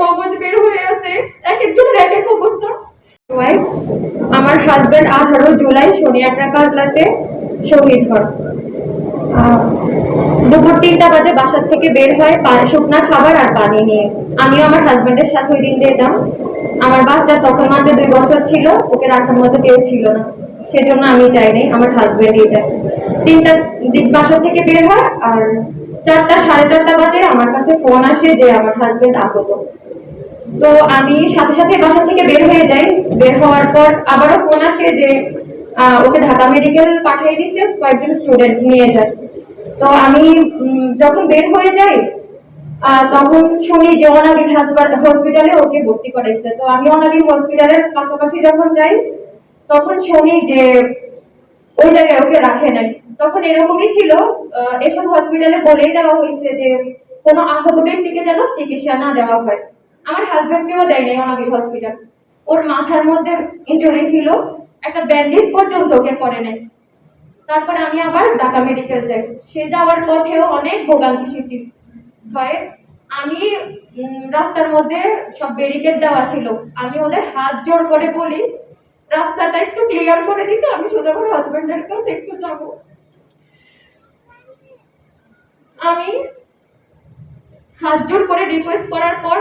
মগজ বের হয়ে আছে। এক একজনের এক এক অবস্থা। আমার হাজবেন্ড আঠারো জুলাই সোনিয়াট্রা কাজলাতে শহীদ হন দুপুর তিনটা বাজে বাসার থেকে বের হয় শুকনা খাবার আর পানি নিয়ে। আমিও আমার হাজবেন্ডের সাথে ওই দিন যেতাম। আমার বাচ্চা তখন মাত্র দুই বছর ছিল, ওকে রাখার মতো কেউ ছিল না। সেজন্য আমি যাইনি আমার হাজবেন্ডই যায়। তিনটা দিক বাসা থেকে বের হয়, আর চারটা, সাড়ে চারটা বাজে আমার কাছে ফোন আসে যে আমার হাজবেন্ড আহত তো আমি সাথে সাথে বাসা থেকে বের হয়ে যাই। বের হওয়ার পর আবারও ফোন আসে যে ওকে ঢাকা মেডিকেল পাঠিয়ে দিছে কয়েকজন স্টুডেন্ট নিয়ে যায় তো আমি যখন বের হয়ে যাই তখন শুনি যে অনাবির হসপিটালে ওকে ভর্তি করাইছে। তো আমি অনাবির হসপিটালের পাশাপাশি যখন যাই, তখন শুনি যে ওই জায়গায় ওকে রাখে নাই। তখন এরকমই ছিল এসব হসপিটালে বলেই দেওয়া হয়েছে যে, কোনো আহত ব্যক্তিকে যেন চিকিৎসা না দেওয়া হয়। আমার হাজবেন্ডকেও দেয় নাই অনাবির হসপিটাল ওর মাথার মধ্যে ইঞ্জুরি ছিল, একটা ব্যান্ডেজ পর্যন্ত ওকে করে নেয় তারপরে আমি আবার ঢাকা মেডিকেল যাই। সে যাওয়ার পথেও অনেক ভোগান্তি সৃষ্টি হয়। আমি রাস্তার মধ্যে সব ব্যারিকেড দেওয়া ছিল। আমি ওদের হাত জোর করে বলি, রাস্তাটা একটু ক্লিয়ার করে দিতে, আমি শুধু আমার হাজবেন্ডের কাছে একটু যাব। আমি হাত জোর করে রিকোয়েস্ট করার পর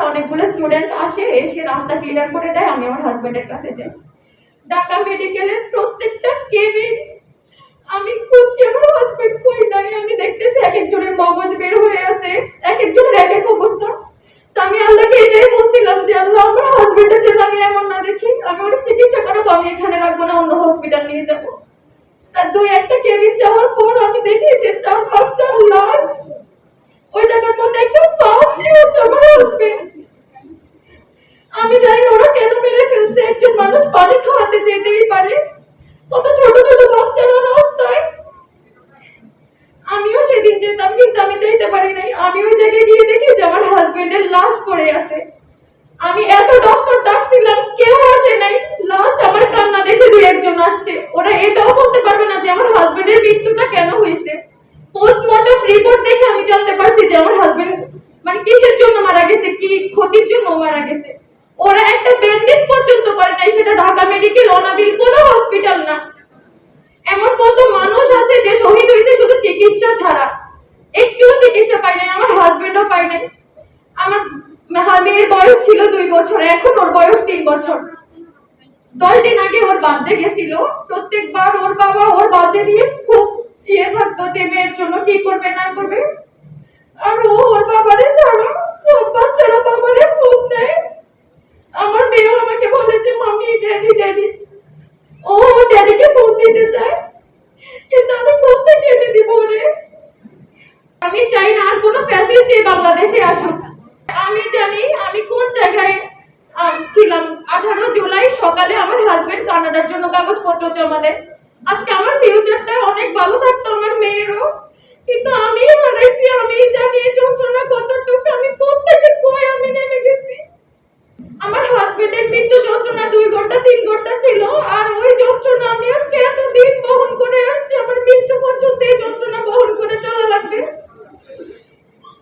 স্টুডেন্ট আসে, এসে রাস্তা ক্লিয়ার করে দেয়, আমি আমার হাজবেন্ডের কাছে যাই। ঢাকা মেডিকেলের প্রত্যেকটা কেবিন আমি খুঁজছি, আমার হাজবেন্ড কই নাই, আমি দেখতেছি এক একজনের মগজ বের হয়ে আছে এক একজনের এক এক অবস্থা। তো আমি আল্লাহকে এটাই বলছিলাম যে, আল্লাহ, আমার হাজবেন্ডের জন্য আমি এমন না দেখি, আমি ওটা চিকিৎসা করাবো, আমি এখানে রাখব না, অন্য হসপিটাল নিয়ে যাব। তার দুই একটা কেবিন যাওয়ার পর আমি দেখি যে, চার পাঁচটা লাশ ওই জায়গার মধ্যে একটা ফার্স্টই হচ্ছে আমার হাজবেন্ড আমি জানি না ওরা কেন মেরে ফেলছে একজন মানুষ পানি খাওয়াতে যেতেই পারে কত ছোট ছোট বাচ্চারা রাস্তায় আমিও সেদিন যেতাম কিন্তু আমি যেতে পারি নাই আমি ওই জায়গায় গিয়ে দেখি যে আমার হাজবেন্ডের লাশ পড়ে আছে। আমি এত ডক্টর ডাকছিলাম, কেউ আসে নাই। লাস্ট আমার কান্না দেখে দুই একজন আসছে। ওরা এটাও বলতে পারবে না যে আমার হাজবেন্ডের মৃত্যুটা কেন হয়েছে। পোস্টমর্টম রিপোর্ট দেখে আমি জানতে পারছি যে আমার হাজবেন্ড মানে কিসের জন্য মারা গেছে, কি ক্ষতির জন্য মারা গেছে। ওরা একটা ব্যান্ডেজ পর্যন্ত করে নাই সেটা ঢাকা মেডিকেল অনাবিল কোনো হসপিটাল না এমন কত মানুষ আছে যে শহীদ হয়েছে শুধু চিকিৎসা ছাড়া একটুও চিকিৎসা পায় নাই আমার হাজবেন্ডও পায় নাই আমার মা- মেয়ের বয়স ছিল দুই বছর, এখন ওর বয়স তিন বছর। দশ দিন আগে ওর বার্থডে গেছিল, প্রত্যেকবার ওর বাবা ওর বার্থডে নিয়ে খুব ইয়ে থাকতো যে মেয়ের জন্য কি করবে, না করবে। আর ও ওর বাবারে সব বাচ্চারা বাবারে ফোন দেয়। আমার মেয়েও আমাকে বলে যে, মামি ড্যাডি ড্যাডি ও ড্যাডিকে ফোন দিতে চায়, কিন্তু আমি কোথেকে এনে দিব ওরে? আমি চাই না আর কোনো ফ্যাসিলিস্ট এই বাংলাদেশে আসুক। আমি জানি আমি কোন জায়গায় ছিলাম। আঠারো জুলাই সকালে আমার হাজবেন্ড কানাডার জন্য কাগজপত্র জমা দেয়। আজকে আমার ফিউচারটা অনেক ভালো থাকতো, আমার মেয়েরও। কিন্তু আমি হারাইছি, আমি জানি যন্ত্রণা কতটুকু, আমি